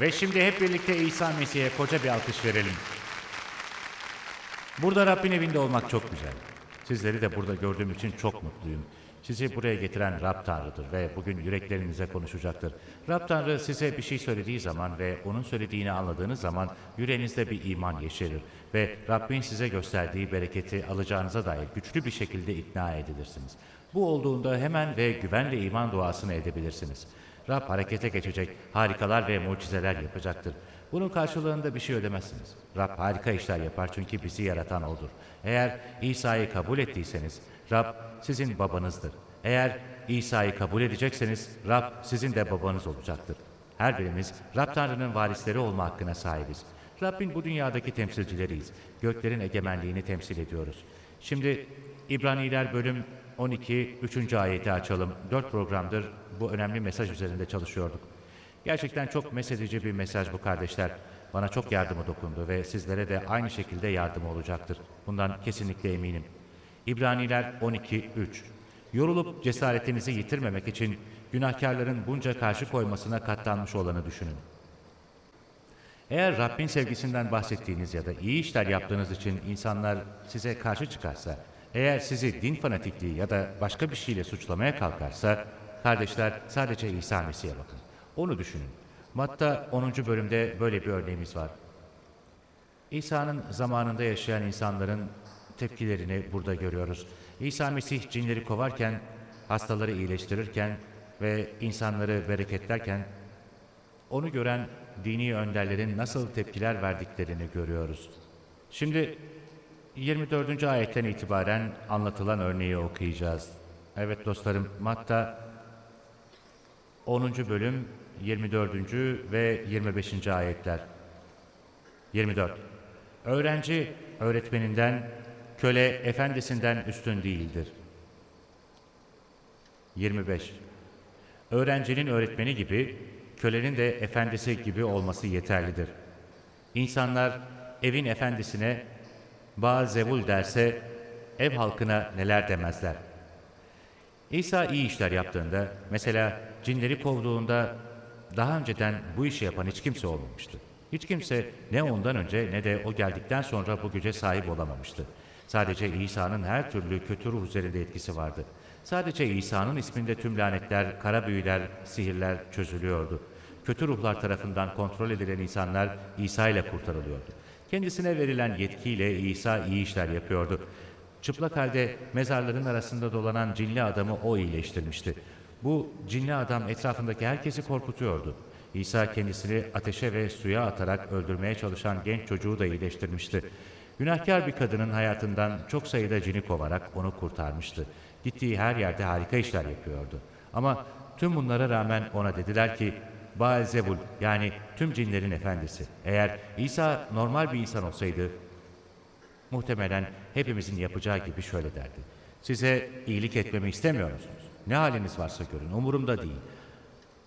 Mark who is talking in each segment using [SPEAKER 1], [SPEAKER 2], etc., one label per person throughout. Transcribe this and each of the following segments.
[SPEAKER 1] Ve şimdi hep birlikte İsa Mesih'e koca bir alkış verelim. Burada Rabbin evinde olmak çok güzel. Sizleri de burada gördüğüm için çok mutluyum. Sizi buraya getiren Rab Tanrı'dır ve bugün yüreklerinize konuşacaktır. Rab Tanrı size bir şey söylediği zaman ve onun söylediğini anladığınız zaman yüreğinizde bir iman yeşerir ve Rabbin size gösterdiği bereketi alacağınıza dair güçlü bir şekilde ikna edilirsiniz. Bu olduğunda hemen ve güvenle iman duasını edebilirsiniz. Rab harekete geçecek, harikalar ve mucizeler yapacaktır. Bunun karşılığında bir şey ödemezsiniz. Rab harika işler yapar çünkü bizi yaratan O'dur. Eğer İsa'yı kabul ettiyseniz, Rab sizin babanızdır. Eğer İsa'yı kabul edecekseniz, Rab sizin de babanız olacaktır. Her birimiz Rab Tanrı'nın varisleri olma hakkına sahibiz. Rabbin bu dünyadaki temsilcileriyiz. Göklerin egemenliğini temsil ediyoruz. Şimdi İbraniler bölüm 12, 3. ayeti açalım. 4 programdır bu önemli mesaj üzerinde çalışıyorduk. Gerçekten çok mesedici bir mesaj bu kardeşler. Bana çok yardımı dokundu ve sizlere de aynı şekilde yardımı olacaktır. Bundan kesinlikle eminim. İbraniler 12.3 Yorulup cesaretinizi yitirmemek için günahkarların bunca karşı koymasına katlanmış olanı düşünün. Eğer Rabbin sevgisinden bahsettiğiniz ya da iyi işler yaptığınız için insanlar size karşı çıkarsa, eğer sizi din fanatikliği ya da başka bir şeyle suçlamaya kalkarsa, kardeşler sadece İsa Mesih'e bakın. Onu düşünün. Matta 10. bölümde böyle bir örneğimiz var. İsa'nın zamanında yaşayan insanların tepkilerini burada görüyoruz. İsa Mesih cinleri kovarken, hastaları iyileştirirken ve insanları bereketlerken onu gören dini önderlerin nasıl tepkiler verdiklerini görüyoruz. Şimdi 24. ayetten itibaren anlatılan örneği okuyacağız. Evet dostlarım, Matta 10. bölüm 24. ve 25. ayetler. 24. Öğrenci öğretmeninden, köle efendisinden üstün değildir. 25. Öğrencinin öğretmeni gibi, kölenin de efendisi gibi olması yeterlidir. İnsanlar evin efendisine Ba-Zevul derse ev halkına neler demezler. İsa iyi işler yaptığında, mesela cinleri kovduğunda daha önceden bu işi yapan hiç kimse olmamıştı. Hiç kimse ne ondan önce ne de o geldikten sonra bu güce sahip olamamıştı. Sadece İsa'nın her türlü kötü ruh üzerinde etkisi vardı. Sadece İsa'nın isminde tüm lanetler, kara büyüler, sihirler çözülüyordu. Kötü ruhlar tarafından kontrol edilen insanlar İsa ile kurtarılıyordu. Kendisine verilen yetkiyle İsa iyi işler yapıyordu. Çıplak halde mezarların arasında dolanan cinli adamı o iyileştirmişti. Bu cinli adam etrafındaki herkesi korkutuyordu. İsa kendisini ateşe ve suya atarak öldürmeye çalışan genç çocuğu da iyileştirmişti. Günahkar bir kadının hayatından çok sayıda cini kovarak onu kurtarmıştı. Gittiği her yerde harika işler yapıyordu. Ama tüm bunlara rağmen ona dediler ki, Baal-Zebul yani tüm cinlerin efendisi. Eğer İsa normal bir insan olsaydı, muhtemelen hepimizin yapacağı gibi şöyle derdi. Size iyilik etmemi istemiyor musunuz? Ne haliniz varsa görün, umurumda değil.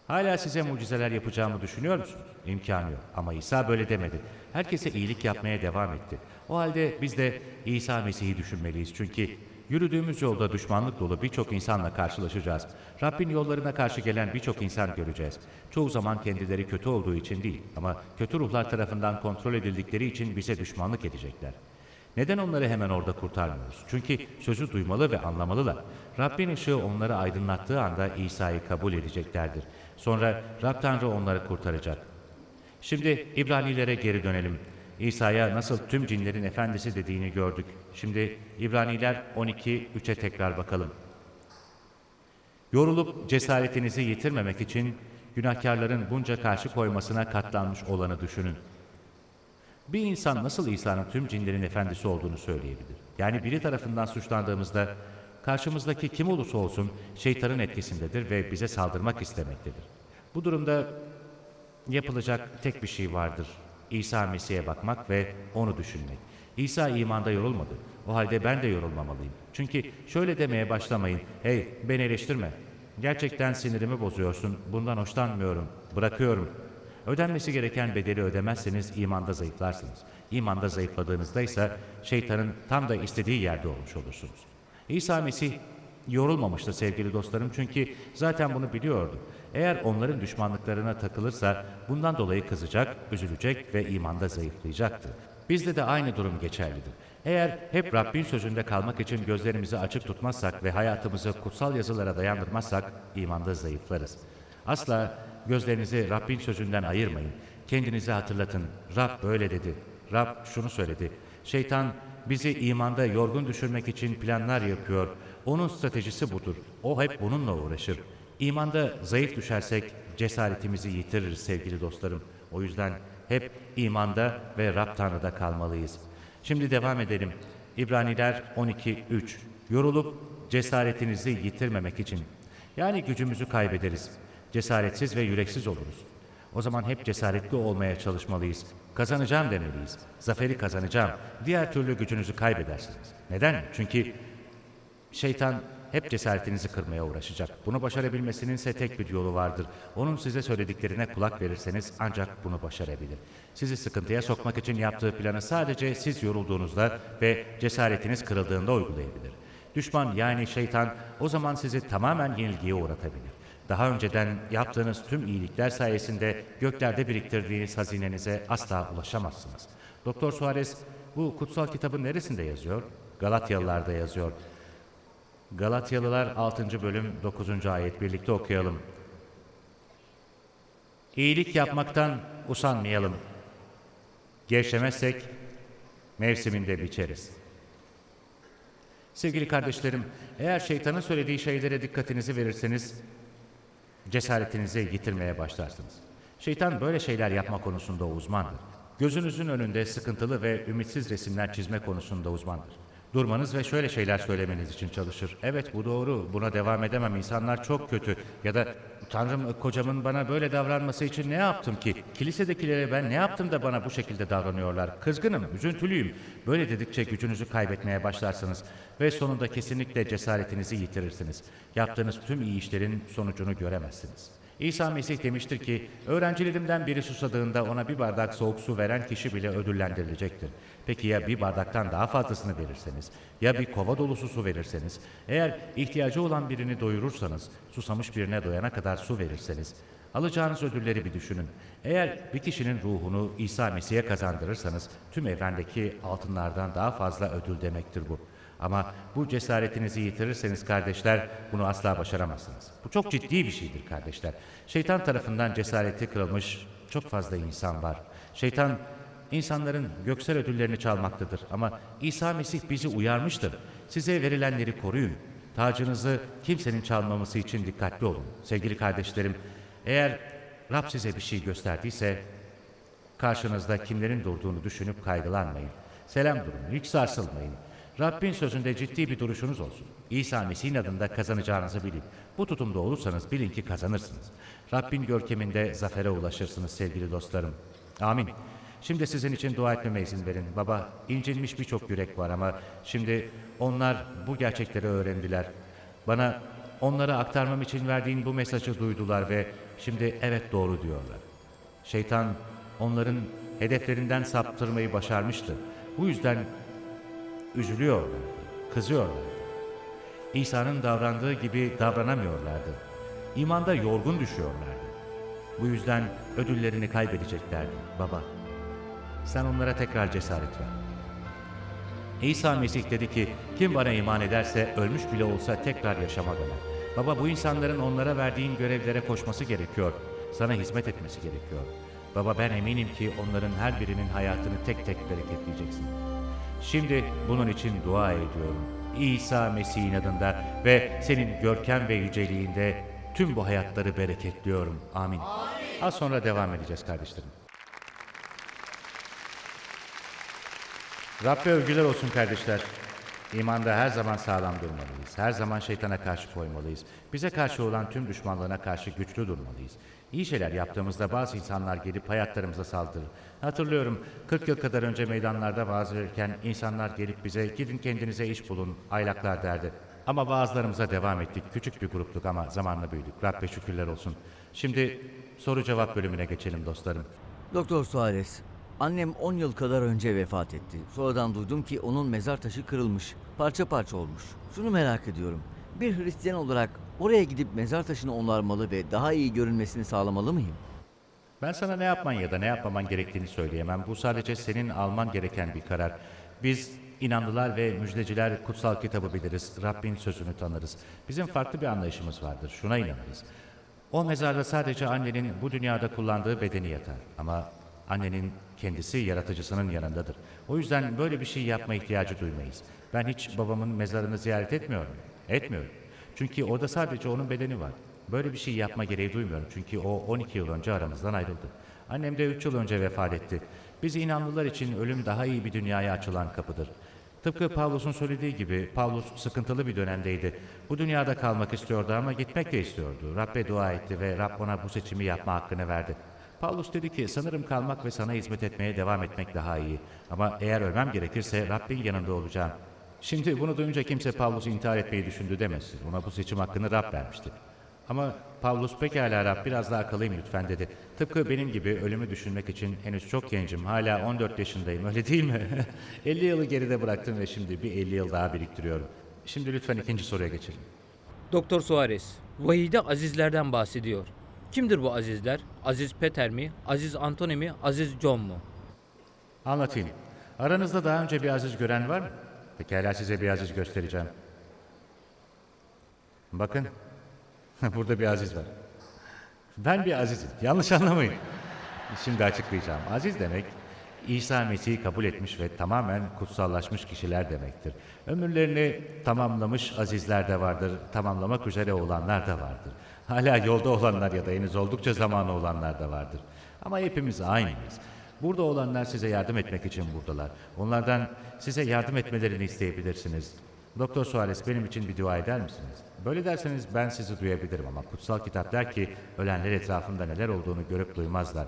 [SPEAKER 1] Hala size mucizeler yapacağımı düşünüyor musunuz? İmkanı yok. Ama İsa böyle demedi. Herkese iyilik yapmaya devam etti. O halde biz de İsa Mesih'i düşünmeliyiz. Çünkü yürüdüğümüz yolda düşmanlık dolu birçok insanla karşılaşacağız. Rabbin yollarına karşı gelen birçok insan göreceğiz. Çoğu zaman kendileri kötü olduğu için değil ama kötü ruhlar tarafından kontrol edildikleri için bize düşmanlık edecekler. Neden onları hemen orada kurtarmıyoruz? Çünkü sözü duymalı ve anlamalılar. Rabbin ışığı onları aydınlattığı anda İsa'yı kabul edeceklerdir. Sonra Rab Tanrı onları kurtaracak. Şimdi İbranilere geri dönelim. İsa'ya nasıl tüm cinlerin efendisi dediğini gördük. Şimdi İbraniler 12.3'e tekrar bakalım. Yorulup cesaretinizi yitirmemek için günahkarların bunca karşı koymasına katlanmış olanı düşünün. Bir insan nasıl İsa'nın tüm cinlerin efendisi olduğunu söyleyebilir? Yani biri tarafından suçlandığımızda karşımızdaki kim olursa olsun şeytanın etkisindedir ve bize saldırmak istemektedir. Bu durumda yapılacak tek bir şey vardır. İsa Mesih'e bakmak ve onu düşünmek. İsa imanda yorulmadı. O halde ben de yorulmamalıyım. Çünkü şöyle demeye başlamayın. Hey beni eleştirme. Gerçekten sinirimi bozuyorsun. Bundan hoşlanmıyorum. Bırakıyorum. Ödenmesi gereken bedeli ödemezseniz imanda zayıflarsınız. İmanda zayıfladığınızda ise şeytanın tam da istediği yerde olmuş olursunuz. İsa Mesih yorulmamıştı sevgili dostlarım çünkü zaten bunu biliyordu. Eğer onların düşmanlıklarına takılırsa bundan dolayı kızacak, üzülecek ve imanda zayıflayacaktı. Bizde de aynı durum geçerlidir. Eğer hep Rabbin sözünde kalmak için gözlerimizi açık tutmazsak ve hayatımızı kutsal yazılara dayandırmazsak imanda zayıflarız. Asla gözlerinizi Rabbin sözünden ayırmayın. Kendinizi hatırlatın. Rab böyle dedi. Rab şunu söyledi. Şeytan bizi imanda yorgun düşürmek için planlar yapıyor. Onun stratejisi budur. O hep bununla uğraşır. İmanda zayıf düşersek cesaretimizi yitiririz sevgili dostlarım. O yüzden hep imanda ve Rab Tanrı'da kalmalıyız. Şimdi devam edelim. İbraniler 12.3 Yorulup cesaretinizi yitirmemek için. Yani gücümüzü kaybederiz. Cesaretsiz ve yüreksiz oluruz. O zaman hep cesaretli olmaya çalışmalıyız. Kazanacağım demeliyiz. Zaferi kazanacağım. Diğer türlü gücünüzü kaybedersiniz. Neden? Çünkü Şeytan hep cesaretinizi kırmaya uğraşacak. Bunu başarabilmesinin ise tek bir yolu vardır. Onun size söylediklerine kulak verirseniz ancak bunu başarabilir. Sizi sıkıntıya sokmak için yaptığı planı sadece siz yorulduğunuzda ve cesaretiniz kırıldığında uygulayabilir. Düşman yani şeytan o zaman sizi tamamen yenilgiye uğratabilir. Daha önceden yaptığınız tüm iyilikler sayesinde göklerde biriktirdiğiniz hazinenize asla ulaşamazsınız. Doktor Suarez bu kutsal kitabın neresinde yazıyor? Galatyalılarda yazıyor. Galatyalılar 6. bölüm 9. ayet birlikte okuyalım. İyilik yapmaktan usanmayalım. Gevşemezsek mevsiminde biçeriz. Sevgili kardeşlerim, eğer şeytanın söylediği şeylere dikkatinizi verirseniz cesaretinizi yitirmeye başlarsınız. Şeytan böyle şeyler yapma konusunda uzmandır. Gözünüzün önünde sıkıntılı ve ümitsiz resimler çizme konusunda uzmandır. Durmanız ve şöyle şeyler söylemeniz için çalışır. Evet bu doğru, buna devam edemem, insanlar çok kötü. Ya da Tanrım kocamın bana böyle davranması için ne yaptım ki? Kilisedekilere ben ne yaptım da bana bu şekilde davranıyorlar? Kızgınım, üzüntülüyüm. Böyle dedikçe gücünüzü kaybetmeye başlarsınız. Ve sonunda kesinlikle cesaretinizi yitirirsiniz. Yaptığınız tüm iyi işlerin sonucunu göremezsiniz. İsa Mesih demiştir ki, öğrencilerimden biri susadığında ona bir bardak soğuk su veren kişi bile ödüllendirilecektir. Peki ya bir bardaktan daha fazlasını verirseniz, ya bir kova dolusu su verirseniz, eğer ihtiyacı olan birini doyurursanız, susamış birine doyana kadar su verirseniz, alacağınız ödülleri bir düşünün. Eğer bir kişinin ruhunu İsa Mesih'e kazandırırsanız, tüm evrendeki altınlardan daha fazla ödül demektir bu. Ama bu cesaretinizi yitirirseniz kardeşler bunu asla başaramazsınız. Bu çok ciddi bir şeydir kardeşler. Şeytan tarafından cesareti kırılmış çok fazla insan var. Şeytan insanların göksel ödüllerini çalmaktadır. Ama İsa Mesih bizi uyarmıştır. Size verilenleri koruyun. Tacınızı kimsenin çalmaması için dikkatli olun. Sevgili kardeşlerim, eğer Rab size bir şey gösterdiyse Karşınızda kimlerin durduğunu düşünüp kaygılanmayın. Selam durun, hiç sarsılmayın. Rabbin sözünde ciddi bir duruşunuz olsun. İsa Mesih'in adında kazanacağınızı bilin. Bu tutumda olursanız bilin ki kazanırsınız. Rabbin görkeminde zafere ulaşırsınız sevgili dostlarım. Amin. Şimdi sizin için dua etmeme izin verin. Baba, incinmiş birçok yürek var ama şimdi onlar bu gerçekleri öğrendiler. Bana onlara aktarmam için verdiğin bu mesajı duydular ve şimdi evet doğru diyorlar. Şeytan onların hedeflerinden saptırmayı başarmıştı. Bu yüzden üzülüyorlardı, kızıyorlardı. İsa'nın davrandığı gibi davranamıyorlardı. İmanda yorgun düşüyorlardı. Bu yüzden ödüllerini kaybedeceklerdi baba. Sen onlara tekrar cesaret ver. İsa Mesih dedi ki, kim bana iman ederse ölmüş bile olsa tekrar yaşama döner. Baba bu insanların onlara verdiğin görevlere koşması gerekiyor. Sana hizmet etmesi gerekiyor. Baba ben eminim ki onların her birinin hayatını tek tek bereketleyeceksin. Şimdi bunun için dua ediyorum. İsa Mesih'in adında ve senin görkem ve yüceliğinde tüm bu hayatları bereketliyorum. Amin. Az sonra devam edeceğiz kardeşlerim. Rabbe övgüler olsun kardeşler. İmanda her zaman sağlam durmalıyız. Her zaman şeytana karşı koymalıyız. Bize karşı olan tüm düşmanlarına karşı güçlü durmalıyız. İyi şeyler yaptığımızda bazı insanlar gelip hayatlarımıza saldırır. Hatırlıyorum 40 yıl kadar önce meydanlarda vaaz verirken insanlar gelip bize gidin kendinize iş bulun, aylaklar derdi. Ama vaazlarımıza devam ettik. Küçük bir gruptuk ama zamanla büyüdük. Rabbe şükürler olsun. Şimdi soru cevap bölümüne geçelim dostlarım.
[SPEAKER 2] Doktor Suarez, annem 10 yıl kadar önce vefat etti. Sonradan duydum ki onun mezar taşı kırılmış, parça parça olmuş. Şunu merak ediyorum. Bir Hristiyan olarak oraya gidip mezar taşını onarmalı ve daha iyi görünmesini sağlamalı mıyım?
[SPEAKER 1] Ben sana ne yapman ya da ne yapmaman gerektiğini söyleyemem. Bu sadece senin alman gereken bir karar. Biz inanlılar ve müjdeciler kutsal kitabı biliriz. Rabbin sözünü tanırız. Bizim farklı bir anlayışımız vardır. Şuna inanırız. O mezarda sadece annenin bu dünyada kullandığı bedeni yatar. Ama annenin kendisi yaratıcısının yanındadır. O yüzden böyle bir şey yapma ihtiyacı duymayız. Ben hiç babamın mezarını ziyaret etmiyorum. Etmiyorum. Çünkü orada sadece onun bedeni var. Böyle bir şey yapma gereği duymuyorum çünkü o 12 yıl önce aramızdan ayrıldı. Annem de 3 yıl önce vefat etti. Biz inanlılar için ölüm daha iyi bir dünyaya açılan kapıdır. Tıpkı Pavlus'un söylediği gibi Pavlus sıkıntılı bir dönemdeydi. Bu dünyada kalmak istiyordu ama gitmek de istiyordu. Rabbe dua etti ve Rab ona bu seçimi yapma hakkını verdi. Pavlus dedi ki sanırım kalmak ve sana hizmet etmeye devam etmek daha iyi. Ama eğer ölmem gerekirse Rabbin yanında olacağım. Şimdi bunu duyunca kimse Pavlus'u intihar etmeyi düşündü demesin. Ona bu seçim hakkını Rab vermişti. Ama Pavlus pekala Rab biraz daha kalayım lütfen dedi. Tıpkı benim gibi ölümü düşünmek için henüz çok gencim. Hala 14 yaşındayım öyle değil mi? 50 yılı geride bıraktım ve şimdi bir 50 yıl daha biriktiriyorum. Şimdi lütfen ikinci soruya geçelim.
[SPEAKER 3] Doktor Suarez, vahide azizlerden bahsediyor. Kimdir bu azizler? Aziz Peter mi? Aziz Antony mi? Aziz John mu?
[SPEAKER 1] Anlatayım. Aranızda daha önce bir aziz gören var mı? Pekala size bir aziz göstereceğim. Bakın. Burada bir aziz var. Ben bir azizim. Yanlış anlamayın. Şimdi açıklayacağım. Aziz demek İsa Mesih'i kabul etmiş ve tamamen kutsallaşmış kişiler demektir. Ömürlerini tamamlamış azizler de vardır, tamamlamak üzere olanlar da vardır. Hala yolda olanlar ya da henüz oldukça zamanı olanlar da vardır. Ama hepimiz aynıyız. Burada olanlar size yardım etmek için buradalar. Onlardan size yardım etmelerini isteyebilirsiniz. Doktor Suarez benim için bir dua eder misiniz? Böyle derseniz ben sizi duyabilirim ama kutsal kitap der ki ölenler etrafında neler olduğunu görüp duymazlar.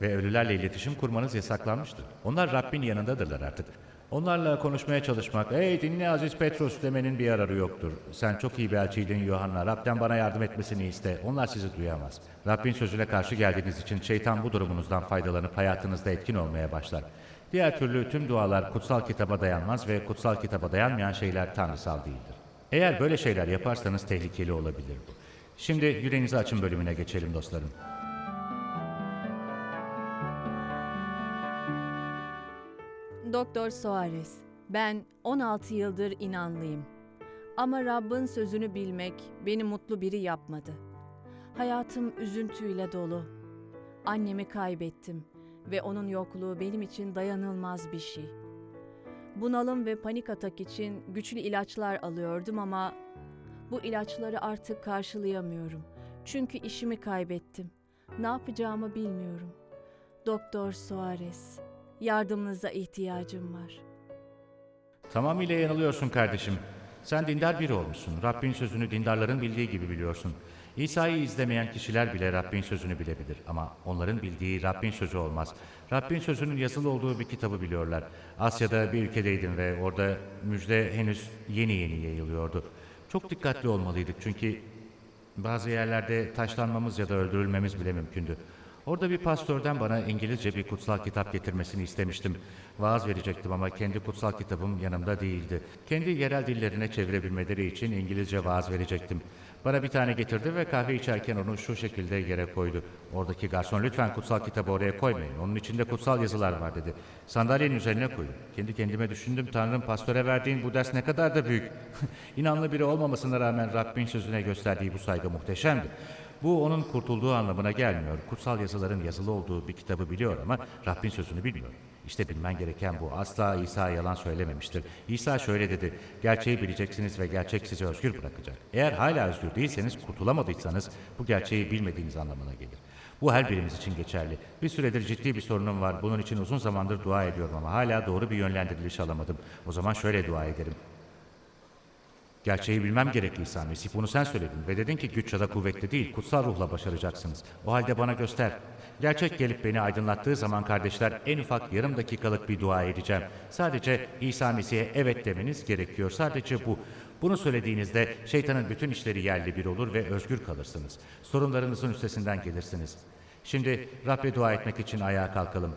[SPEAKER 1] Ve ölülerle iletişim kurmanız yasaklanmıştır. Onlar Rabbin yanındadırlar artık. Onlarla konuşmaya çalışmak, ''Ey dinle Aziz Petrus'' demenin bir yararı yoktur. Sen çok iyi bir elçiydin Yuhanna. Rab'den bana yardım etmesini iste. Onlar sizi duyamaz. Rabbin sözüne karşı geldiğiniz için şeytan bu durumunuzdan faydalanıp hayatınızda etkin olmaya başlar. Diğer türlü tüm dualar kutsal kitaba dayanmaz ve kutsal kitaba dayanmayan şeyler tanrısal değildir. Eğer böyle şeyler yaparsanız tehlikeli olabilir bu. Şimdi yüreğinizi açın bölümüne geçelim dostlarım.
[SPEAKER 4] Doktor Soares, ben 16 yıldır inanlıyım. Ama Rabbin sözünü bilmek beni mutlu biri yapmadı. Hayatım üzüntüyle dolu. Annemi kaybettim ve onun yokluğu benim için dayanılmaz bir şey. Bunalım ve panik atak için güçlü ilaçlar alıyordum ama bu ilaçları artık karşılayamıyorum. Çünkü işimi kaybettim. Ne yapacağımı bilmiyorum. Doktor Soares, Yardımınıza ihtiyacım var.
[SPEAKER 1] Tamamıyla yanılıyorsun kardeşim. Sen dindar biri olmuşsun. Rabbin sözünü dindarların bildiği gibi biliyorsun. İsa'yı izlemeyen kişiler bile Rabbin sözünü bilebilir. Ama onların bildiği Rabbin sözü olmaz. Rabbin sözünün yazılı olduğu bir kitabı biliyorlar. Asya'da bir ülkedeydim ve orada müjde henüz yeni yeni yayılıyordu. Çok dikkatli olmalıydık çünkü bazı yerlerde taşlanmamız ya da öldürülmemiz bile mümkündü. Orada bir pastörden bana İngilizce bir kutsal kitap getirmesini istemiştim. Vaaz verecektim ama kendi kutsal kitabım yanımda değildi. Kendi yerel dillerine çevirebilmeleri için İngilizce vaaz verecektim. Bana bir tane getirdi ve kahve içerken onu şu şekilde yere koydu. Oradaki garson lütfen kutsal kitabı oraya koymayın. Onun içinde kutsal yazılar var dedi. Sandalyenin üzerine koydu. Kendi kendime düşündüm Tanrım pastöre verdiğin bu ders ne kadar da büyük. İnanlı biri olmamasına rağmen Rabbin sözüne gösterdiği bu saygı muhteşemdi. Bu onun kurtulduğu anlamına gelmiyor. Kutsal yazıların yazılı olduğu bir kitabı biliyor ama Rabbin sözünü bilmiyor. İşte bilmen gereken bu. Asla İsa yalan söylememiştir. İsa şöyle dedi. Gerçeği bileceksiniz ve gerçek sizi özgür bırakacak. Eğer hala özgür değilseniz, kurtulamadıysanız bu gerçeği bilmediğiniz anlamına gelir. Bu her birimiz için geçerli. Bir süredir ciddi bir sorunum var. Bunun için uzun zamandır dua ediyorum ama hala doğru bir yönlendiriliş alamadım. O zaman şöyle dua ederim. Gerçeği bilmem gerekli İsa Mesih. Bunu sen söyledin ve dedin ki güç ya da kuvvetli değil, kutsal ruhla başaracaksınız. O halde bana göster. Gerçek gelip beni aydınlattığı zaman kardeşler en ufak yarım dakikalık bir dua edeceğim. Sadece İsa Mesih'e evet demeniz gerekiyor. Sadece bu. Bunu söylediğinizde şeytanın bütün işleri yerli bir olur ve özgür kalırsınız. Sorunlarınızın üstesinden gelirsiniz. Şimdi Rabbe dua etmek için ayağa kalkalım.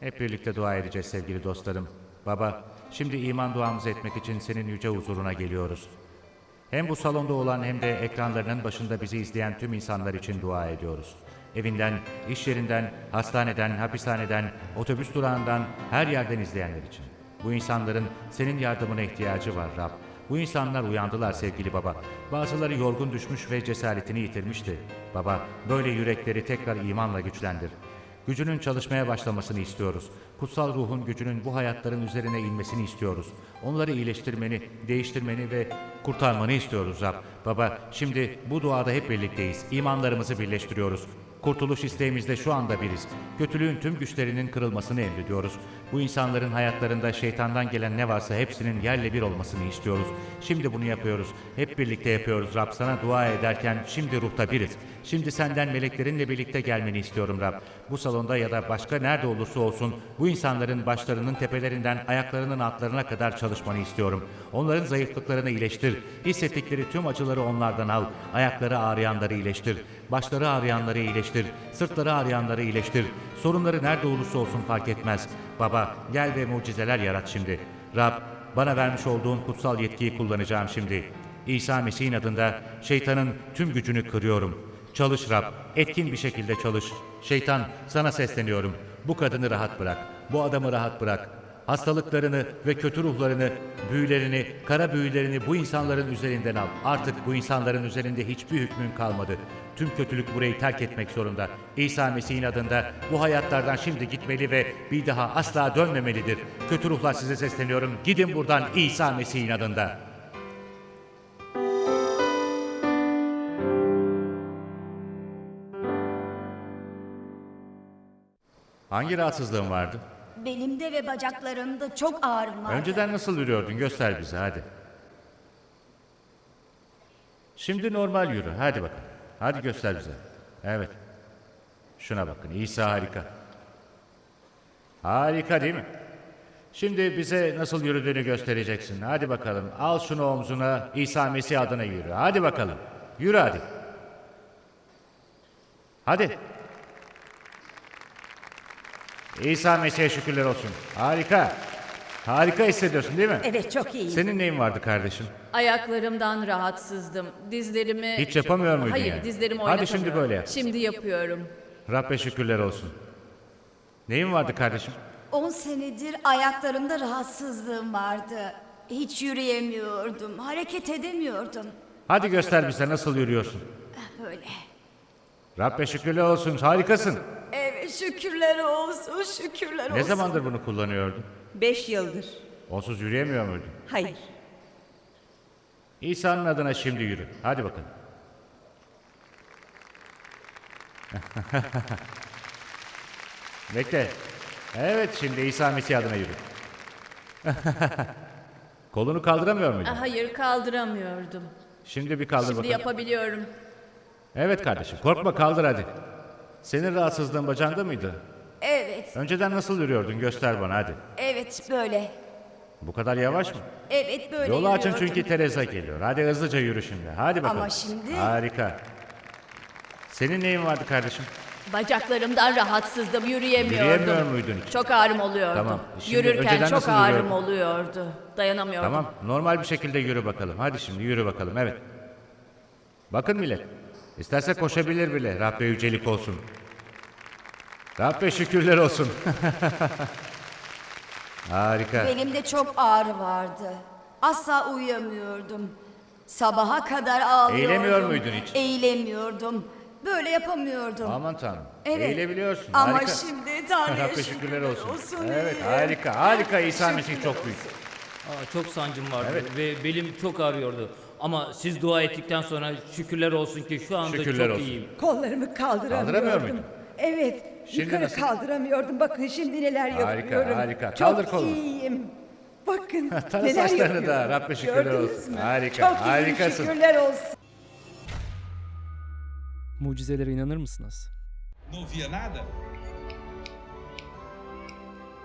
[SPEAKER 1] Hep birlikte dua edeceğiz sevgili dostlarım. Baba, şimdi iman duamızı etmek için senin yüce huzuruna geliyoruz. Hem bu salonda olan hem de ekranlarının başında bizi izleyen tüm insanlar için dua ediyoruz. Evinden, iş yerinden, hastaneden, hapishaneden, otobüs durağından, her yerden izleyenler için. Bu insanların senin yardımına ihtiyacı var Rab. Bu insanlar uyandılar sevgili baba. Bazıları yorgun düşmüş ve cesaretini yitirmişti. Baba, böyle yürekleri tekrar imanla güçlendir. Gücünün çalışmaya başlamasını istiyoruz. Kutsal ruhun gücünün bu hayatların üzerine inmesini istiyoruz. Onları iyileştirmeni, değiştirmeni ve kurtarmanı istiyoruz Rab. Baba, şimdi bu duada hep birlikteyiz. İmanlarımızı birleştiriyoruz. Kurtuluş isteğimizde şu anda biriz. Kötülüğün tüm güçlerinin kırılmasını emrediyoruz. Bu insanların hayatlarında şeytandan gelen ne varsa hepsinin yerle bir olmasını istiyoruz. Şimdi bunu yapıyoruz. Hep birlikte yapıyoruz Rab. Sana dua ederken şimdi ruhta biriz. Şimdi senden meleklerinle birlikte gelmeni istiyorum Rab. Bu salonda ya da başka nerede olursa olsun bu insanların başlarının tepelerinden ayaklarının altlarına kadar çalışmanı istiyorum. Onların zayıflıklarını iyileştir. Hissettikleri tüm acıları onlardan al. Ayakları ağrıyanları iyileştir. Başları ağrıyanları iyileştir. Sırtları ağrıyanları iyileştir. Sorunları nerede olursa olsun fark etmez. Baba gel ve mucizeler yarat şimdi. Rab bana vermiş olduğun kutsal yetkiyi kullanacağım şimdi. İsa Mesih'in adında şeytanın tüm gücünü kırıyorum. Çalış Rab, etkin bir şekilde çalış. Şeytan sana sesleniyorum. Bu kadını rahat bırak. Bu adamı rahat bırak. Hastalıklarını ve kötü ruhlarını, büyülerini, kara büyülerini bu insanların üzerinden al. Artık bu insanların üzerinde hiçbir hükmün kalmadı. Tüm kötülük burayı terk etmek zorunda. İsa Mesih'in adında bu hayatlardan şimdi gitmeli ve bir daha asla dönmemelidir. Kötü ruhlar size sesleniyorum. Gidin buradan İsa Mesih'in adında. Hangi rahatsızlığın vardı?
[SPEAKER 5] Belimde ve bacaklarımda çok ağrım vardı.
[SPEAKER 1] Önceden nasıl yürüyordun? Göster bize hadi. Şimdi normal yürü. Hadi bakın. Hadi göster bize. Evet. Şuna bakın. İsa harika. Harika değil mi? Şimdi bize nasıl yürüdüğünü göstereceksin. Hadi bakalım. Al şunu omzuna. İsa Mesih adına yürü. Hadi bakalım. Yürü hadi. Hadi. İsa Mesih'e şükürler olsun. Harika. Harika hissediyorsun değil mi?
[SPEAKER 5] Evet çok iyiyim.
[SPEAKER 1] Senin neyin vardı kardeşim?
[SPEAKER 4] Ayaklarımdan rahatsızdım. Dizlerimi...
[SPEAKER 1] Hiç yapamıyor muydun
[SPEAKER 4] Hayır,
[SPEAKER 1] yani?
[SPEAKER 4] dizlerimi
[SPEAKER 1] Hadi
[SPEAKER 4] oynatamıyorum.
[SPEAKER 1] şimdi böyle yap.
[SPEAKER 4] Şimdi yapıyorum.
[SPEAKER 1] Rabbe şükürler olsun. Neyin vardı kardeşim?
[SPEAKER 5] 10 senedir ayaklarımda rahatsızlığım vardı. Hiç yürüyemiyordum, hareket edemiyordum.
[SPEAKER 1] Hadi göster bize nasıl yürüyorsun.
[SPEAKER 5] Böyle.
[SPEAKER 1] Rabbe şükürler olsun. Harikasın.
[SPEAKER 5] Evet şükürler olsun, şükürler olsun.
[SPEAKER 1] Ne zamandır bunu kullanıyordun?
[SPEAKER 6] Beş yıldır.
[SPEAKER 1] Onsuz yürüyemiyor muydun?
[SPEAKER 6] Hayır.
[SPEAKER 1] İsa'nın adına şimdi yürü. Hadi bakın. Bekle. Evet şimdi İsa Mesih adına yürü. Kolunu kaldıramıyor muydun?
[SPEAKER 4] Hayır, kaldıramıyordum.
[SPEAKER 1] Şimdi bir kaldır
[SPEAKER 4] Şimdi
[SPEAKER 1] bakalım.
[SPEAKER 4] yapabiliyorum.
[SPEAKER 1] Evet kardeşim korkma kaldır hadi. Senin rahatsızlığın bacağında mıydı?
[SPEAKER 5] Evet,
[SPEAKER 1] Önceden nasıl yürüyordun göster bana hadi.
[SPEAKER 5] evet böyle.
[SPEAKER 1] Bu kadar yavaş mı?
[SPEAKER 5] Evet böyle
[SPEAKER 1] Yolu açın
[SPEAKER 5] yürüyordum.
[SPEAKER 1] çünkü Teresa geliyor. Hadi hızlıca yürü şimdi. Hadi bakalım.
[SPEAKER 5] Ama şimdi-
[SPEAKER 1] Harika. Senin neyin vardı kardeşim?
[SPEAKER 4] Bacaklarımdan rahatsızdım, yürüyemiyordum.
[SPEAKER 1] Yürüyemiyor muydun hiç?
[SPEAKER 4] Çok ağrım oluyordu.
[SPEAKER 1] Tamam, şimdi
[SPEAKER 4] Yürürken
[SPEAKER 1] önceden
[SPEAKER 4] çok
[SPEAKER 1] nasıl
[SPEAKER 4] ağrım
[SPEAKER 1] yürüyordun?
[SPEAKER 4] oluyordu. Dayanamıyordum.
[SPEAKER 1] Tamam normal bir şekilde yürü bakalım. Hadi şimdi yürü bakalım evet. Bakın millet. İsterse koşabilir bile. Rabbe yücelik olsun. Rabbe şükürler olsun. Harika.
[SPEAKER 5] Belimde çok ağrı vardı. Asla uyuyamıyordum. Sabaha kadar ağlıyordum.
[SPEAKER 1] Eğilemiyor muydun hiç?
[SPEAKER 5] Eğilemiyordum. Böyle yapamıyordum.
[SPEAKER 1] Aman tanrım.
[SPEAKER 5] Evet.
[SPEAKER 1] Eğilebiliyorsun.
[SPEAKER 5] Ama
[SPEAKER 1] harika.
[SPEAKER 5] şimdi Tanrı'ya
[SPEAKER 1] Rabbe şükürler olsun.
[SPEAKER 5] olsun.
[SPEAKER 1] Evet
[SPEAKER 5] iyi.
[SPEAKER 1] harika. Harika İsa Mesih çok büyük.
[SPEAKER 3] Aa, çok sancım vardı
[SPEAKER 1] Evet.
[SPEAKER 3] ve belim çok ağrıyordu. Ama siz dua ettikten sonra şükürler olsun ki şu anda
[SPEAKER 1] Şükürler
[SPEAKER 3] çok
[SPEAKER 1] olsun.
[SPEAKER 3] iyiyim.
[SPEAKER 6] Kollarımı kaldıramıyordum.
[SPEAKER 1] Kaldıramıyor muydun?
[SPEAKER 6] Evet.
[SPEAKER 1] Şimdi
[SPEAKER 6] yukarı
[SPEAKER 1] nasıl?
[SPEAKER 6] kaldıramıyordum. Bakın şimdi neler
[SPEAKER 1] Harika,
[SPEAKER 6] yapıyorum.
[SPEAKER 1] harika.
[SPEAKER 6] Çok
[SPEAKER 1] Kaldır kolunu.
[SPEAKER 6] iyiyim. Bakın
[SPEAKER 1] Tanı
[SPEAKER 6] neler
[SPEAKER 1] saçlarını
[SPEAKER 6] yapıyorum.
[SPEAKER 1] da, Rabbe şükürler
[SPEAKER 6] Gördünüz
[SPEAKER 1] olsun.
[SPEAKER 6] mü?
[SPEAKER 1] Harika,
[SPEAKER 6] Çok iyiyim,
[SPEAKER 1] harikasın.
[SPEAKER 6] şükürler olsun.
[SPEAKER 7] Mucizelere inanır mısınız?
[SPEAKER 8] Não ouvia nada?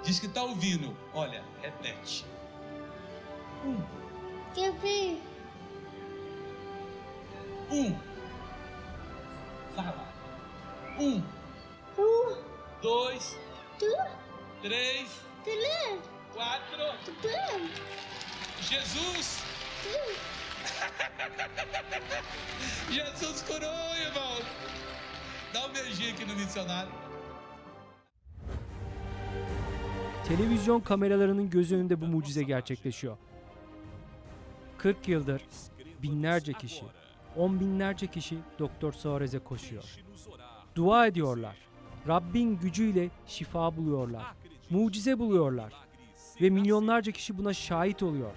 [SPEAKER 8] Diz que tá ouvindo. Olha, repete.
[SPEAKER 9] Gibi.
[SPEAKER 8] Um. Fala. Um,
[SPEAKER 9] Uh,
[SPEAKER 8] dois,
[SPEAKER 9] tu,
[SPEAKER 8] três,
[SPEAKER 9] tele,
[SPEAKER 8] quatro.
[SPEAKER 9] tu,
[SPEAKER 8] Jesus!
[SPEAKER 9] tu.
[SPEAKER 8] Jesus curou, irmão. Dá um beijinho aqui no missionário.
[SPEAKER 7] Televizyon kameralarının göz önünde bu mucize gerçekleşiyor. 40 yıldır binlerce kişi, on binlerce kişi Doktor Suarez'e koşuyor. Dua ediyorlar. Rabbin gücüyle şifa buluyorlar. Mucize buluyorlar. Ve milyonlarca kişi buna şahit oluyor.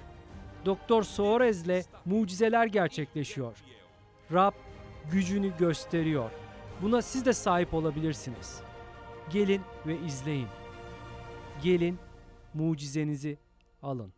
[SPEAKER 7] Doktor Suarez'le mucizeler gerçekleşiyor. Rab gücünü gösteriyor. Buna siz de sahip olabilirsiniz. Gelin ve izleyin. Gelin mucizenizi alın.